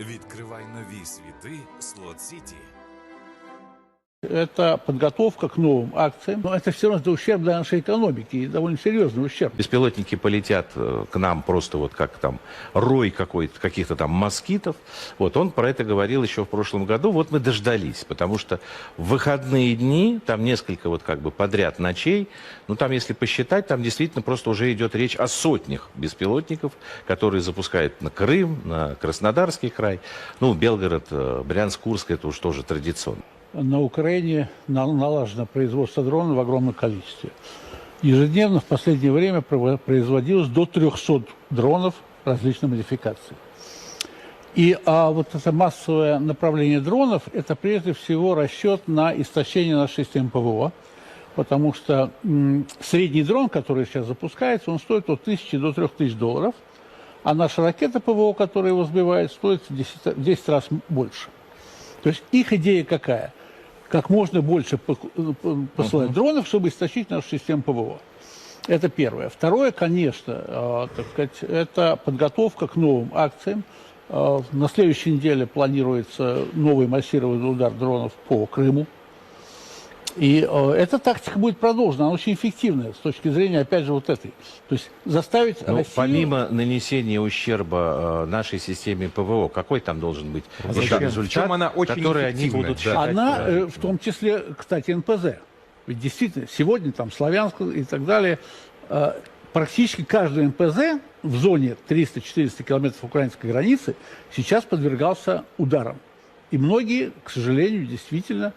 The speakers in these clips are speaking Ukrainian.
Відкривай нові світи Слот Сіті. Это подготовка к новым акциям. Но это все равно ущерб для нашей экономики, и довольно серьезный ущерб. Беспилотники полетят э, к нам просто вот как там рой какой-то, каких-то там москитов. Вот он про это говорил еще в прошлом году. Вот мы дождались, потому что в выходные дни, там несколько вот как бы подряд ночей, ну там если посчитать, там действительно просто уже идет речь о сотнях беспилотников, которые запускают на Крым, на Краснодарский край. Ну, Белгород, э, Брянск, Курск, это уж тоже традиционно. На Украине на- налажено производство дронов в огромном количестве. Ежедневно в последнее время производилось до 300 дронов различной модификации. И а, вот это массовое направление дронов, это прежде всего расчет на истощение нашей системы ПВО, потому что м, средний дрон, который сейчас запускается, он стоит от 1000 до 3000 долларов, а наша ракета ПВО, которая его сбивает, стоит в 10, в 10 раз больше. То есть их идея какая? Как можно больше пок- э, посылать дронов, чтобы истощить нашу систему ПВО. Это первое. Второе, конечно, э, так сказать, это подготовка к новым акциям. Э, на следующей неделе планируется новый массированный удар дронов по Крыму. И э, эта тактика будет продолжена, она очень эффективная с точки зрения, опять же, вот этой. То есть заставить Ну, Россию... помимо нанесения ущерба э, нашей системе ПВО, какой там должен быть еще Зачем? результат, В чем она очень который они будут считать Она, э, в том числе, кстати, НПЗ. Ведь действительно, сегодня там Славянск и так далее, э, практически каждый НПЗ в зоне 300-400 километров украинской границы сейчас подвергался ударам. И многие, к сожалению, действительно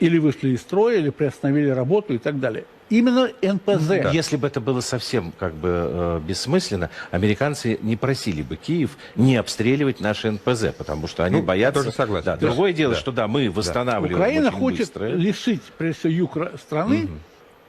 или вышли из строя, или приостановили работу и так далее. Именно НПЗ. Если бы это было совсем как бы э, бессмысленно, американцы не просили бы Киев не обстреливать наши НПЗ, потому что они Ну, боятся. тоже согласен. Да, То есть- другое дело, да. что да, мы восстанавливаем Украина очень хочет быстро. лишить, прежде всего, юг ра- страны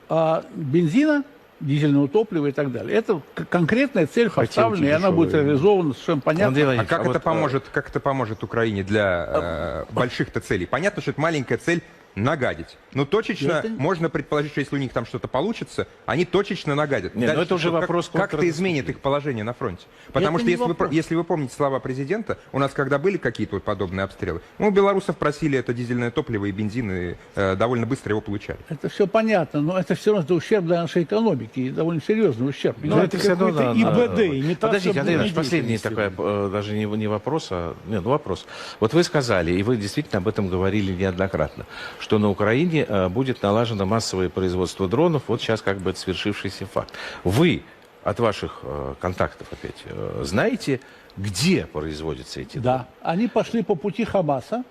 а, бензина, дизельного топлива и так далее. Это конкретная цель поставлена, и она будет реализована совершенно понятно. Андрей А как а это вот, э, поможет, как это поможет Украине для э, больших-то целей? Понятно, что это маленькая цель нагадить. Но точечно Это- можно предположить, что если у них там что-то получится, они точечно нагадят. Не, ну Дальше это уже? Как- вопрос Как, это изменит их положение на фронте? Потому Это что если вы, если вы помните слова президента, у нас когда были какие-то вот подобные обстрелы, мы у белорусов просили это дизельное топливо и бензин, и э, довольно быстро его получали. Это все понятно, но это все равно ущерб для нашей экономики, и довольно серьезный ущерб. Ну, И это всё равно ИБД, имитация Подождите, Андрей Иванович, последний такой, э, даже не, не вопрос, а... Нет, ну вопрос. Вот вы сказали, и вы действительно об этом говорили неоднократно, что на Украине э, будет налажено массовое производство дронов, вот сейчас как бы это свершившийся факт. Вы от ваших э, контактов опять э, знаете, где производятся эти Да, они пошли по пути Хамаса,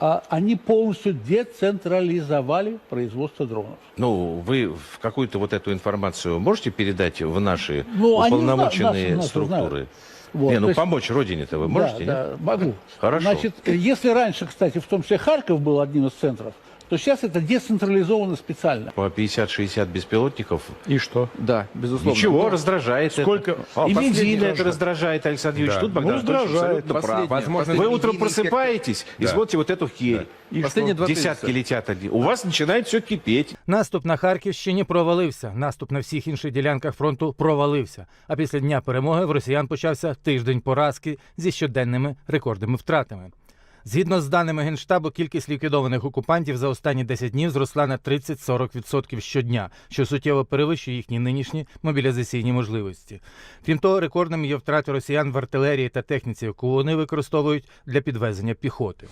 а они полностью децентрализовали производство дронов. Ну, вы в какую-то вот эту информацию можете передать в наши Ну, они зна- уполномоченные наши- наши структуры? знают. Вот, не, ну есть- помочь родине-то вы можете, да, нет? да, могу. Хорошо. Значит, если раньше, кстати, в том числе Харьков был одним из центров, то сейчас это децентрализовано специально. По 50-60 беспилотников. И что? Да, безусловно. Ничего, раздражает Сколько? это. А, И последний бензин это тоже. раздражает, Александр Юрьевич. Да. Тут Богдан Ну, Анатольевич раздражает. абсолютно прав. Последнее. Возможно, Вы бензин утром инспектор- просыпаетесь и Да. смотрите вот эту херь. И Последние что? два Десятки тезиса. летят. один. У вас начинает все кипеть. Наступ на Харківщині провалився. Наступ на всіх інших ділянках фронту провалився. А після дня перемоги в росіян почався тиждень поразки зі щоденними рекордними втратами. Згідно з даними Генштабу, кількість ліквідованих окупантів за останні 10 днів зросла на 30-40% щодня, що суттєво перевищує їхні нинішні мобілізаційні можливості. Крім того, рекордними є втрати росіян в артилерії та техніці, яку вони використовують для підвезення піхоти.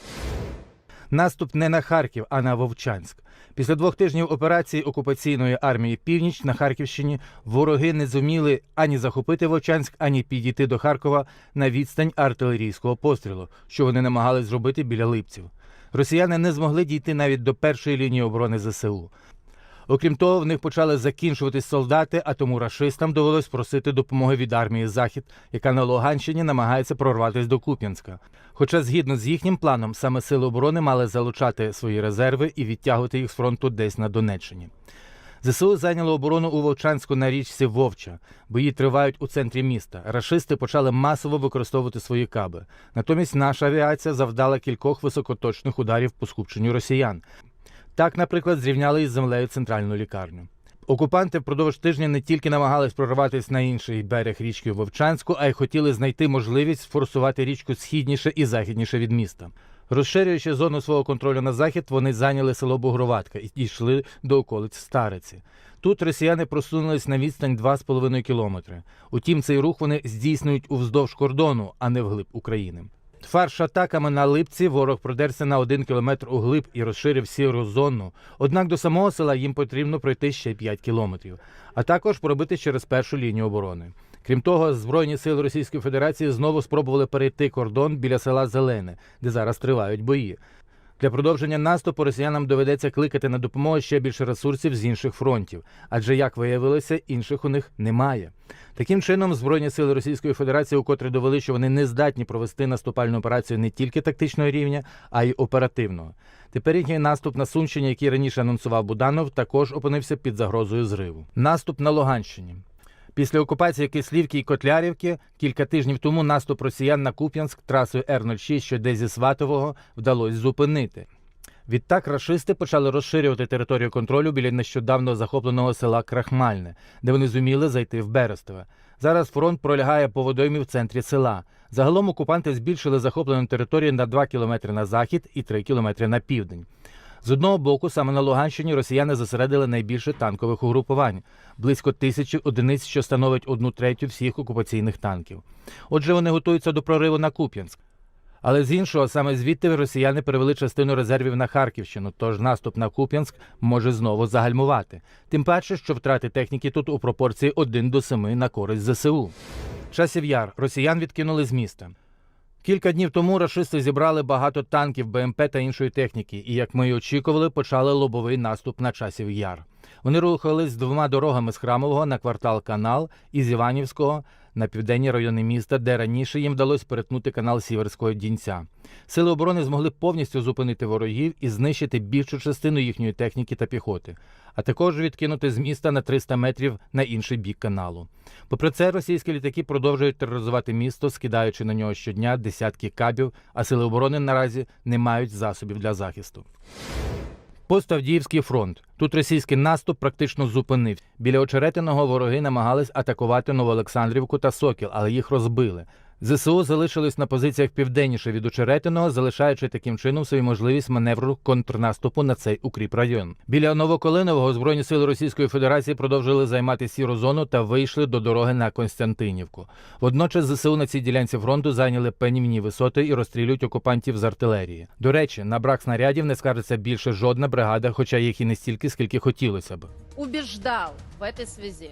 Наступ не на Харків, а на Вовчанськ. Після двох тижнів операції окупаційної армії Північ на Харківщині вороги не зуміли ані захопити Вовчанськ, ані підійти до Харкова на відстань артилерійського пострілу, що вони намагались зробити біля липців. Росіяни не змогли дійти навіть до першої лінії оборони ЗСУ. Окрім того, в них почали закінчуватись солдати, а тому рашистам довелось просити допомоги від армії Захід, яка на Луганщині намагається прорватися до Куп'янська. Хоча, згідно з їхнім планом, саме сили оборони мали залучати свої резерви і відтягувати їх з фронту десь на Донеччині. ЗСУ зайняло оборону у Вовчанську на річці Вовча. Бої тривають у центрі міста. Рашисти почали масово використовувати свої каби. Натомість наша авіація завдала кількох високоточних ударів по скупченню росіян. Так, наприклад, зрівняли із землею центральну лікарню. Окупанти впродовж тижня не тільки намагались прорватися на інший берег річки Вовчанську, а й хотіли знайти можливість форсувати річку східніше і західніше від міста. Розширюючи зону свого контролю на захід, вони зайняли село Бугроватка і дійшли до околиць Стариці. Тут росіяни просунулись на відстань 2,5 кілометри. Утім, цей рух вони здійснюють уздовж кордону, а не вглиб України. Фарш атаками на липці ворог продерся на один кілометр углиб і розширив сіру зону. Однак до самого села їм потрібно пройти ще 5 кілометрів, а також пробити через першу лінію оборони. Крім того, збройні сили Російської Федерації знову спробували перейти кордон біля села Зелене, де зараз тривають бої. Для продовження наступу росіянам доведеться кликати на допомогу ще більше ресурсів з інших фронтів, адже, як виявилося, інших у них немає. Таким чином, збройні сили Російської Федерації укотре довели, що вони не здатні провести наступальну операцію не тільки тактичного рівня, а й оперативного. Тепер їхній наступ на Сумщині, який раніше анонсував Буданов, також опинився під загрозою зриву. Наступ на Луганщині. Після окупації Кислівки і Котлярівки кілька тижнів тому наступ росіян на Куп'янськ трасою Р-06, що йде зі Сватового, вдалося зупинити. Відтак рашисти почали розширювати територію контролю біля нещодавно захопленого села Крахмальне, де вони зуміли зайти в Берестове. Зараз фронт пролягає по водоймі в центрі села. Загалом окупанти збільшили захоплену територію на 2 кілометри на захід і 3 кілометри на південь. З одного боку, саме на Луганщині росіяни зосередили найбільше танкових угрупувань близько тисячі одиниць, що становить одну третю всіх окупаційних танків. Отже, вони готуються до прориву на Куп'янськ. Але з іншого, саме звідти росіяни перевели частину резервів на Харківщину, тож наступ на Куп'янськ може знову загальмувати. Тим паче, що втрати техніки тут у пропорції 1 до 7 на користь ЗСУ. Часів яр росіян відкинули з міста. Кілька днів тому рашисти зібрали багато танків, БМП та іншої техніки, і, як ми й очікували, почали лобовий наступ на часів яр. Вони рухались двома дорогами з Храмового на квартал Канал і з Іванівського на південні райони міста, де раніше їм вдалося перетнути канал Сіверського Дінця. Сили оборони змогли повністю зупинити ворогів і знищити більшу частину їхньої техніки та піхоти, а також відкинути з міста на 300 метрів на інший бік каналу. Попри це, російські літаки продовжують тероризувати місто, скидаючи на нього щодня десятки кабів, а сили оборони наразі не мають засобів для захисту. Поставдіївський фронт. Тут російський наступ практично зупинився. Біля очеретиного вороги намагались атакувати Новоолександрівку та Сокіл, але їх розбили. ЗСУ залишились на позиціях південніше від Очеретиного, залишаючи таким чином свою можливість маневру контрнаступу на цей укріп район. Біля Новоколинового збройні сили Російської Федерації продовжили займати сіру зону та вийшли до дороги на Константинівку. Водночас ЗСУ на цій ділянці фронту зайняли панівні висоти і розстрілюють окупантів з артилерії. До речі, на брак снарядів не скаржиться більше жодна бригада, хоча їх і не стільки, скільки хотілося б. убеждал в этой связи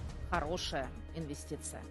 хорошая инвестиция.